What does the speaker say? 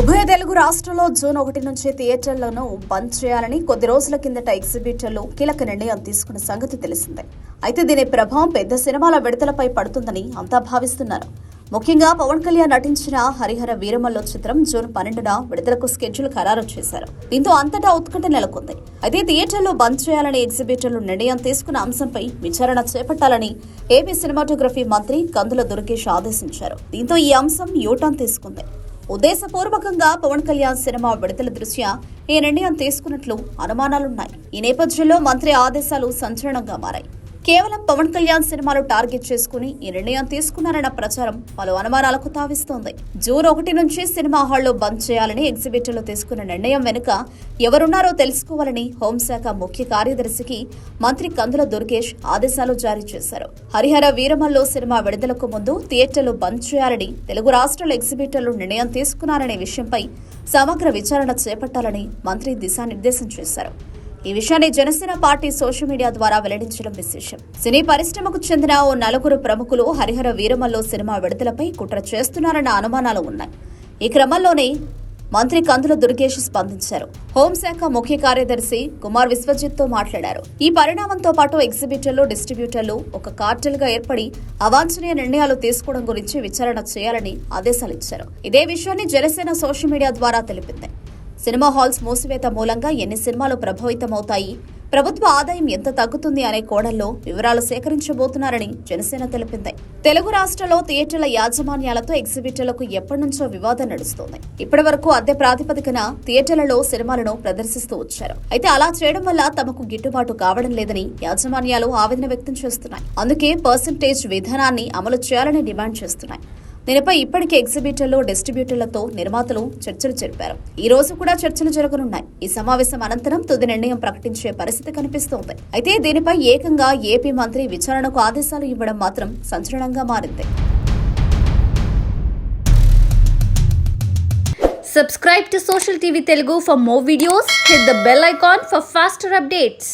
ఉభయ తెలుగు రాష్ట్రంలో జూన్ ఒకటి నుంచి థియేటర్లను బంద్ చేయాలని కొద్ది రోజుల కిందట ఎగ్జిబిటర్లు కీలక నిర్ణయం తీసుకున్న సంగతి తెలిసిందే. అయితే దీని ప్రభావం పెద్ద సినిమాల విడుదలపై పడుతుందని అంతా భావిస్తున్నారు. ముఖ్యంగా పవన్ కళ్యాణ్ నటించిన హరిహర వీరమల్లో చిత్రం జూన్ పన్నెండున విడుదలకు స్కెడ్యూల్ ఖరారు చేశారు. దీంతో అంతటా ఉత్కంఠ నెలకొంది. అయితే థియేటర్లు బంద్ చేయాలని ఎగ్జిబిటర్లు నిర్ణయం తీసుకున్న అంశంపై విచారణ చేపట్టాలని ఏపీ సినిమాటోగ్రఫీ మంత్రి కందుల దుర్గేష్ ఆదేశించారు. దీంతో ఈ అంశం యూటర్న్ తీసుకుంది. ఉద్దేశపూర్వకంగా పవన్ కళ్యాణ్ సినిమా విడుదల దృష్ట్యా ఈ నిర్ణయం తీసుకున్నట్లు అనుమానాలున్నాయి. ఈ నేపథ్యంలో మంత్రి ఆదేశాలు సంచలనంగా మారాయి. కేవలం పవన్ కళ్యాణ్ సినిమాలు టార్గెట్ చేసుకుని ఈ నిర్ణయం తీసుకున్నారన్న ప్రచారం పలు అనుమానాలకు తావిస్తోంది. జూన్ ఒకటి నుంచి సినిమా హాల్లో బంద్ చేయాలని ఎగ్జిబిటర్లు తీసుకున్న నిర్ణయం వెనుక ఎవరున్నారో తెలుసుకోవాలని హోంశాఖ ముఖ్య కార్యదర్శికి మంత్రి కందుల దుర్గేష్ ఆదేశాలు జారీ చేశారు. హరిహర వీరమల్లో సినిమా విడుదలకు ముందు థియేటర్లు బంద్ చేయాలని తెలుగు రాష్ట్రాల ఎగ్జిబిటర్లు నిర్ణయం తీసుకున్నారనే విషయంపై సమగ్ర విచారణ చేపట్టాలని మంత్రి దిశానిర్దేశం చేశారు. ఈ విషయాన్ని జనసేన పార్టీ సోషల్ మీడియా ద్వారా వెల్లడించడం విశేషం. సినీ పరిశ్రమకు చెందిన ఓ నలుగురు ప్రముఖులు హరిహర వీరమల్లో సినిమా విడుదలపై కుట్ర చేస్తున్నారన్న అనుమానాలు ఉన్నాయి. ఈ క్రమంలోనే మంత్రి కందుల దుర్గేష్ స్పందించారు. హోంశాఖ ముఖ్య కార్యదర్శి కుమార్ విశ్వజిత్తో మాట్లాడారు. ఈ పరిణామంతో పాటు ఎగ్జిబిటర్లు డిస్ట్రిబ్యూటర్లు ఒక కార్టెల్గా ఏర్పడి అవాంఛనీయ నిర్ణయాలు తీసుకోవడం గురించి విచారణ చేయాలని ఆదేశాలు ఇచ్చారు ఇదే విషయాన్ని జనసేన సోషల్ మీడియా ద్వారా తెలిపింది. సినిమా హాల్స్ మూసివేత మూలంగా ఎన్ని సినిమాలు ప్రభావితమవుతాయి? ప్రభుత్వ ఆదాయం ఎంత తగ్గుతుంది అనే కోణంలో వివరాలు సేకరించబోతున్నారని జనసేన తెలిపింది. తెలుగు రాష్ట్రంలో థియేటర్ల యాజమాన్యాలతో ఎగ్జిబిటర్లకు ఎప్పటి నుంచో వివాదం నడుస్తోంది. ఇప్పటి వరకు అద్దె ప్రాతిపదికన థియేటర్లలో సినిమాలను ప్రదర్శిస్తూ వచ్చారు. అయితే అలా చేయడం వల్ల తమకు గిట్టుబాటు కావడం లేదని యాజమాన్యాలు ఆవేదన వ్యక్తం చేస్తున్నాయి. అందుకే పర్సంటేజ్ విధానాన్ని అమలు చేయాలని డిమాండ్ చేస్తున్నాయి. దీనిపై ఇప్పటికే ఎగ్జిబిటర్లు డిస్ట్రిబ్యూటర్లతో నిర్మాతలు చర్చలు జరిపారు ఈ రోజు కూడా చర్చలు జరగనున్నాయి ఈ సమావేశం అనంతరం తుది నిర్ణయం ప్రకటించే పరిస్థితి కనిపిస్తోంది అయితే దీనిపై ఏకంగా ఏపీ మంత్రి విచారణకు ఆదేశాలు ఇవ్వడం మాత్రం సంచలనంగా మారింది Subscribe to Social TV Telugu for more videos. Hit the bell icon for faster updates.